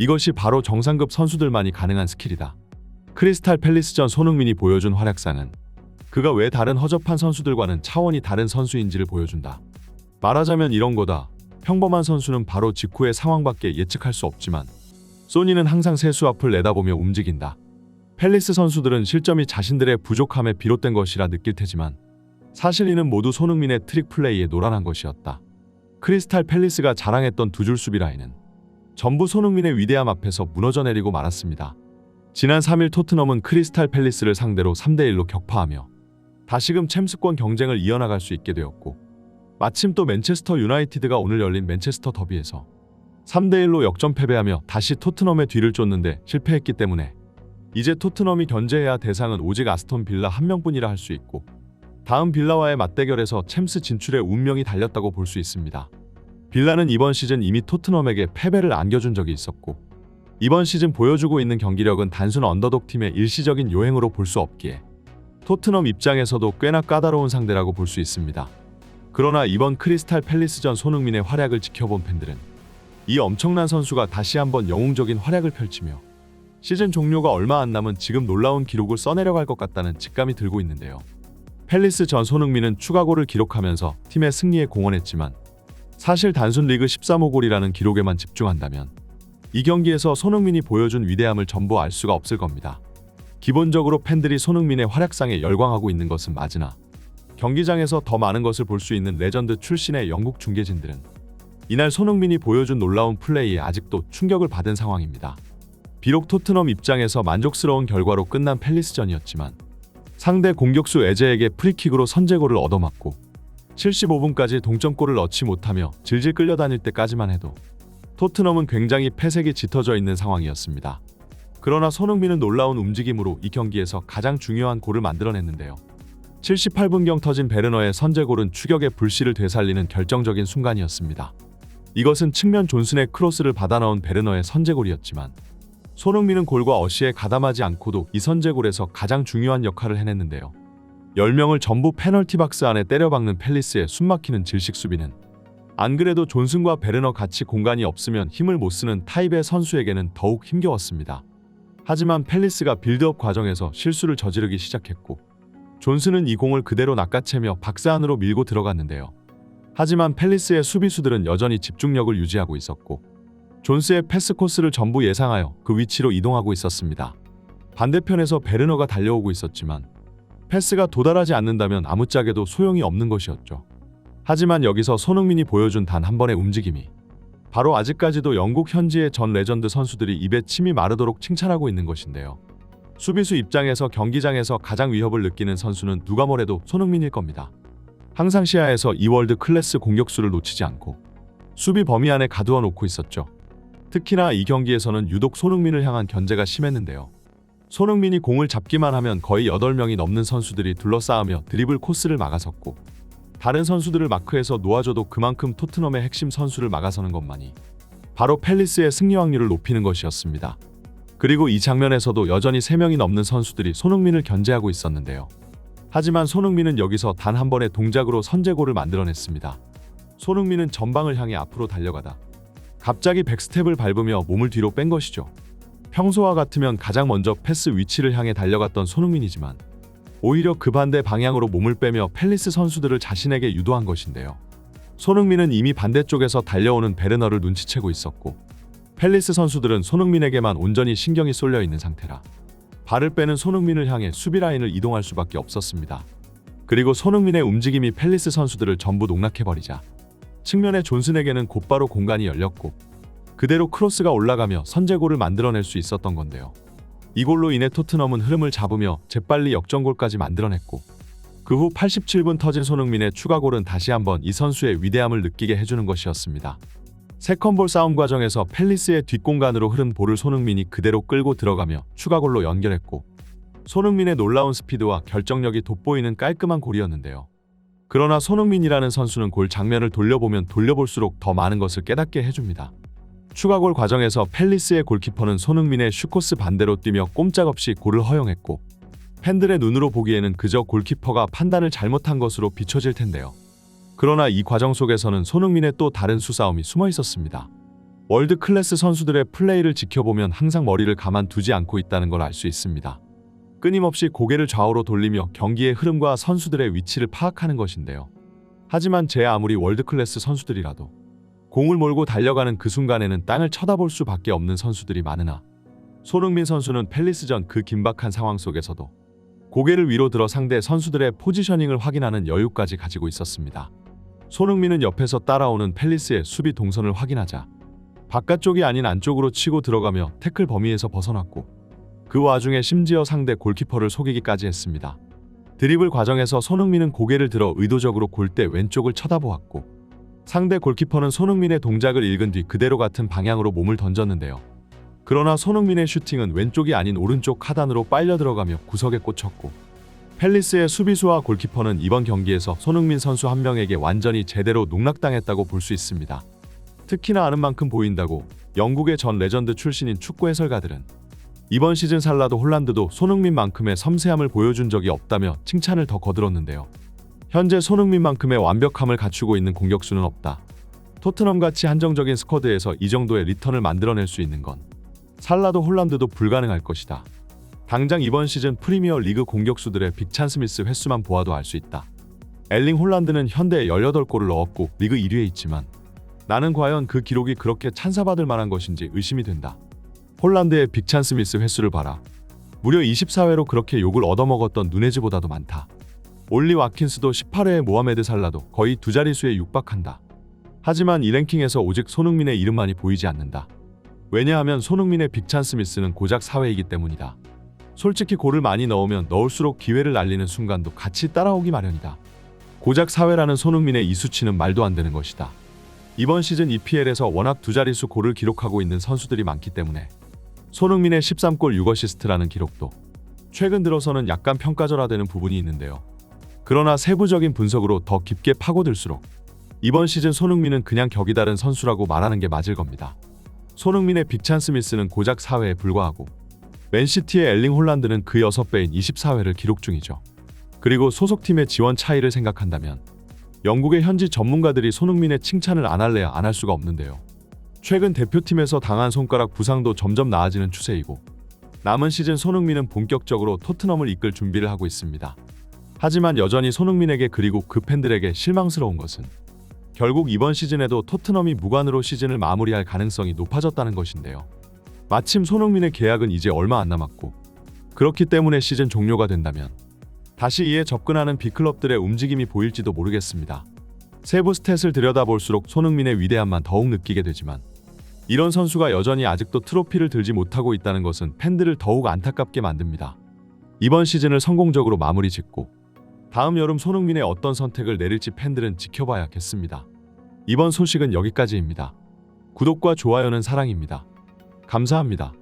이것이 바로 정상급 선수들만이 가능한 스킬이다. 크리스탈 팰리스전 손흥민이 보여준 활약상은 그가 왜 다른 허접한 선수들과는 차원이 다른 선수인지를 보여준다. 말하자면 이런 거다. 평범한 선수는 바로 직후의 상황밖에 예측할 수 없지만 소니는 항상 세수 앞을 내다보며 움직인다. 팰리스 선수들은 실점이 자신들의 부족함에 비롯된 것이라 느낄 테지만 사실 이는 모두 손흥민의 트릭 플레이에 노란한 것이었다. 크리스탈 팰리스가 자랑했던 두 줄 수비 라인은 전부 손흥민의 위대함 앞에서 무너져 내리고 말았습니다. 지난 3일 토트넘은 크리스탈 팰리스를 상대로 3대1로 격파하며 다시금 챔스권 경쟁을 이어나갈 수 있게 되었고 마침 또 맨체스터 유나이티드가 오늘 열린 맨체스터 더비에서 3대1로 역전 패배하며 다시 토트넘의 뒤를 쫓는데 실패했기 때문에 이제 토트넘이 견제해야 대상은 오직 아스톤 빌라 한 명뿐이라 할 수 있고 다음 빌라와의 맞대결에서 챔스 진출의 운명이 달렸다고 볼 수 있습니다. 빌라는 이번 시즌 이미 토트넘에게 패배를 안겨준 적이 있었고 이번 시즌 보여주고 있는 경기력은 단순 언더독 팀의 일시적인 요행으로 볼 수 없기에 토트넘 입장에서도 꽤나 까다로운 상대라고 볼 수 있습니다. 그러나 이번 크리스탈 팰리스전 손흥민의 활약을 지켜본 팬들은 이 엄청난 선수가 다시 한번 영웅적인 활약을 펼치며 시즌 종료가 얼마 안 남은 지금 놀라운 기록을 써내려갈 것 같다는 직감이 들고 있는데요. 팰리스 전 손흥민은 추가골을 기록하면서 팀의 승리에 공헌했지만 사실 단순 리그 13호 골이라는 기록에만 집중한다면 이 경기에서 손흥민이 보여준 위대함을 전부 알 수가 없을 겁니다. 기본적으로 팬들이 손흥민의 활약상에 열광하고 있는 것은 맞으나 경기장에서 더 많은 것을 볼 수 있는 레전드 출신의 영국 중계진들은 이날 손흥민이 보여준 놀라운 플레이에 아직도 충격을 받은 상황입니다. 비록 토트넘 입장에서 만족스러운 결과로 끝난 팰리스전이었지만 상대 공격수 에제에게 프리킥으로 선제골을 얻어맞고 75분까지 동점골을 넣지 못하며 질질 끌려다닐 때까지만 해도 토트넘은 굉장히 패색이 짙어져 있는 상황이었습니다. 그러나 손흥민은 놀라운 움직임으로 이 경기에서 가장 중요한 골을 만들어냈는데요. 78분경 터진 베르너의 선제골은 추격의 불씨를 되살리는 결정적인 순간이었습니다. 이것은 측면 존슨의 크로스를 받아 넣은 베르너의 선제골이었지만 손흥민은 골과 어시에 가담하지 않고도 이 선제골에서 가장 중요한 역할을 해냈는데요. 10명을 전부 페널티 박스 안에 때려박는 팰리스의 숨막히는 질식 수비는 안 그래도 존슨과 베르너 같이 공간이 없으면 힘을 못 쓰는 타입의 선수에게는 더욱 힘겨웠습니다. 하지만 팰리스가 빌드업 과정에서 실수를 저지르기 시작했고 존슨은 이 공을 그대로 낚아채며 박스 안으로 밀고 들어갔는데요. 하지만 팰리스의 수비수들은 여전히 집중력을 유지하고 있었고 존스의 패스 코스를 전부 예상하여 그 위치로 이동하고 있었습니다. 반대편에서 베르너가 달려오고 있었지만 패스가 도달하지 않는다면 아무짝에도 소용이 없는 것이었죠. 하지만 여기서 손흥민이 보여준 단 한 번의 움직임이 바로 아직까지도 영국 현지의 전 레전드 선수들이 입에 침이 마르도록 칭찬하고 있는 것인데요. 수비수 입장에서 경기장에서 가장 위협을 느끼는 선수는 누가 뭐래도 손흥민일 겁니다. 항상 시야에서 이 월드 클래스 공격수를 놓치지 않고 수비 범위 안에 가두어 놓고 있었죠. 특히나 이 경기에서는 유독 손흥민을 향한 견제가 심했는데요. 손흥민이 공을 잡기만 하면 거의 8명이 넘는 선수들이 둘러싸으며 드리블 코스를 막아섰고 다른 선수들을 마크해서 놓아줘도 그만큼 토트넘의 핵심 선수를 막아서는 것만이 바로 팰리스의 승리 확률을 높이는 것이었습니다. 그리고 이 장면에서도 여전히 3명이 넘는 선수들이 손흥민을 견제하고 있었는데요. 하지만 손흥민은 여기서 단 한 번의 동작으로 선제골을 만들어냈습니다. 손흥민은 전방을 향해 앞으로 달려가다 갑자기 백스텝을 밟으며 몸을 뒤로 뺀 것이죠. 평소와 같으면 가장 먼저 패스 위치를 향해 달려갔던 손흥민이지만 오히려 그 반대 방향으로 몸을 빼며 팰리스 선수들을 자신에게 유도한 것인데요. 손흥민은 이미 반대쪽에서 달려오는 베르너를 눈치채고 있었고 팰리스 선수들은 손흥민에게만 온전히 신경이 쏠려 있는 상태라 발을 빼는 손흥민을 향해 수비 라인을 이동할 수밖에 없었습니다. 그리고 손흥민의 움직임이 팰리스 선수들을 전부 농락해버리자 측면의 존슨에게는 곧바로 공간이 열렸고 그대로 크로스가 올라가며 선제골을 만들어낼 수 있었던 건데요. 이 골로 인해 토트넘은 흐름을 잡으며 재빨리 역전골까지 만들어냈고 그 후 87분 터진 손흥민의 추가골은 다시 한번 이 선수의 위대함을 느끼게 해주는 것이었습니다. 세컨볼 싸움 과정에서 팰리스의 뒷공간으로 흐른 볼을 손흥민이 그대로 끌고 들어가며 추가골로 연결했고 손흥민의 놀라운 스피드와 결정력이 돋보이는 깔끔한 골이었는데요. 그러나 손흥민이라는 선수는 골 장면을 돌려보면 돌려볼수록 더 많은 것을 깨닫게 해줍니다. 추가골 과정에서 팰리스의 골키퍼는 손흥민의 슈코스 반대로 뛰며 꼼짝없이 골을 허용했고 팬들의 눈으로 보기에는 그저 골키퍼가 판단을 잘못한 것으로 비춰질 텐데요. 그러나 이 과정 속에서는 손흥민의 또 다른 수싸움이 숨어 있었습니다. 월드 클래스 선수들의 플레이를 지켜보면 항상 머리를 가만두지 않고 있다는 걸 알 수 있습니다. 끊임없이 고개를 좌우로 돌리며 경기의 흐름과 선수들의 위치를 파악하는 것인데요. 하지만 제 아무리 월드 클래스 선수들이라도 공을 몰고 달려가는 그 순간에는 땅을 쳐다볼 수밖에 없는 선수들이 많으나 손흥민 선수는 펠리스전 그 긴박한 상황 속에서도 고개를 위로 들어 상대 선수들의 포지셔닝을 확인하는 여유까지 가지고 있었습니다. 손흥민은 옆에서 따라오는 펠리스의 수비 동선을 확인하자 바깥쪽이 아닌 안쪽으로 치고 들어가며 태클 범위에서 벗어났고 그 와중에 심지어 상대 골키퍼를 속이기까지 했습니다. 드리블 과정에서 손흥민은 고개를 들어 의도적으로 골대 왼쪽을 쳐다보았고 상대 골키퍼는 손흥민의 동작을 읽은 뒤 그대로 같은 방향으로 몸을 던졌는데요. 그러나 손흥민의 슈팅은 왼쪽이 아닌 오른쪽 하단으로 빨려 들어가며 구석에 꽂혔고 펠리스의 수비수와 골키퍼는 이번 경기에서 손흥민 선수 한 명에게 완전히 제대로 농락당했다고 볼 수 있습니다. 특히나 아는 만큼 보인다고 영국의 전 레전드 출신인 축구 해설가들은 이번 시즌 살라도 홀란드도 손흥민만큼의 섬세함을 보여준 적이 없다며 칭찬을 더 거들었는데요. 현재 손흥민만큼의 완벽함을 갖추고 있는 공격수는 없다. 토트넘같이 한정적인 스쿼드에서 이 정도의 리턴을 만들어낼 수 있는 건 살라도 홀란드도 불가능할 것이다. 당장 이번 시즌 프리미어 리그 공격수들의 빅찬 스미스 횟수만 보아도 알 수 있다. 엘링 홀란드는 현대에 18골을 넣었고 리그 1위에 있지만 나는 과연 그 기록이 그렇게 찬사받을 만한 것인지 의심이 된다. 홀란드의 빅찬 스미스 횟수를 봐라. 무려 24회로 그렇게 욕을 얻어먹었던 누네즈보다도 많다. 올리 와킨스도 18회의 모하메드 살라도 거의 두 자릿수에 육박한다. 하지만 이 랭킹에서 오직 손흥민의 이름만이 보이지 않는다. 왜냐하면 손흥민의 빅찬 스미스는 고작 4회이기 때문이다. 솔직히 골을 많이 넣으면 넣을수록 기회를 날리는 순간도 같이 따라오기 마련이다. 고작 4회라는 손흥민의 이 수치는 말도 안 되는 것이다. 이번 시즌 EPL에서 워낙 두 자릿수 골을 기록하고 있는 선수들이 많기 때문에 손흥민의 13골 6어시스트라는 기록도 최근 들어서는 약간 평가절하되는 부분이 있는데요. 그러나 세부적인 분석으로 더 깊게 파고들수록 이번 시즌 손흥민은 그냥 격이 다른 선수라고 말하는 게 맞을 겁니다. 손흥민의 빅찬 스미스는 고작 4회에 불과하고 맨시티의 엘링 홀란드는 그 6배인 24회를 기록 중이죠. 그리고 소속팀의 지원 차이를 생각한다면 영국의 현지 전문가들이 손흥민의 칭찬을 안 할래야 안 할 수가 없는데요. 최근 대표팀에서 당한 손가락 부상도 점점 나아지는 추세이고 남은 시즌 손흥민은 본격적으로 토트넘을 이끌 준비를 하고 있습니다. 하지만 여전히 손흥민에게 그리고 그 팬들에게 실망스러운 것은 결국 이번 시즌에도 토트넘이 무관으로 시즌을 마무리할 가능성이 높아졌다는 것인데요. 마침 손흥민의 계약은 이제 얼마 안 남았고 그렇기 때문에 시즌 종료가 된다면 다시 이에 접근하는 빅클럽들의 움직임이 보일지도 모르겠습니다. 세부 스탯을 들여다볼수록 손흥민의 위대함만 더욱 느끼게 되지만 이런 선수가 여전히 아직도 트로피를 들지 못하고 있다는 것은 팬들을 더욱 안타깝게 만듭니다. 이번 시즌을 성공적으로 마무리 짓고 다음 여름 손흥민의 어떤 선택을 내릴지 팬들은 지켜봐야겠습니다. 이번 소식은 여기까지입니다. 구독과 좋아요는 사랑입니다. 감사합니다.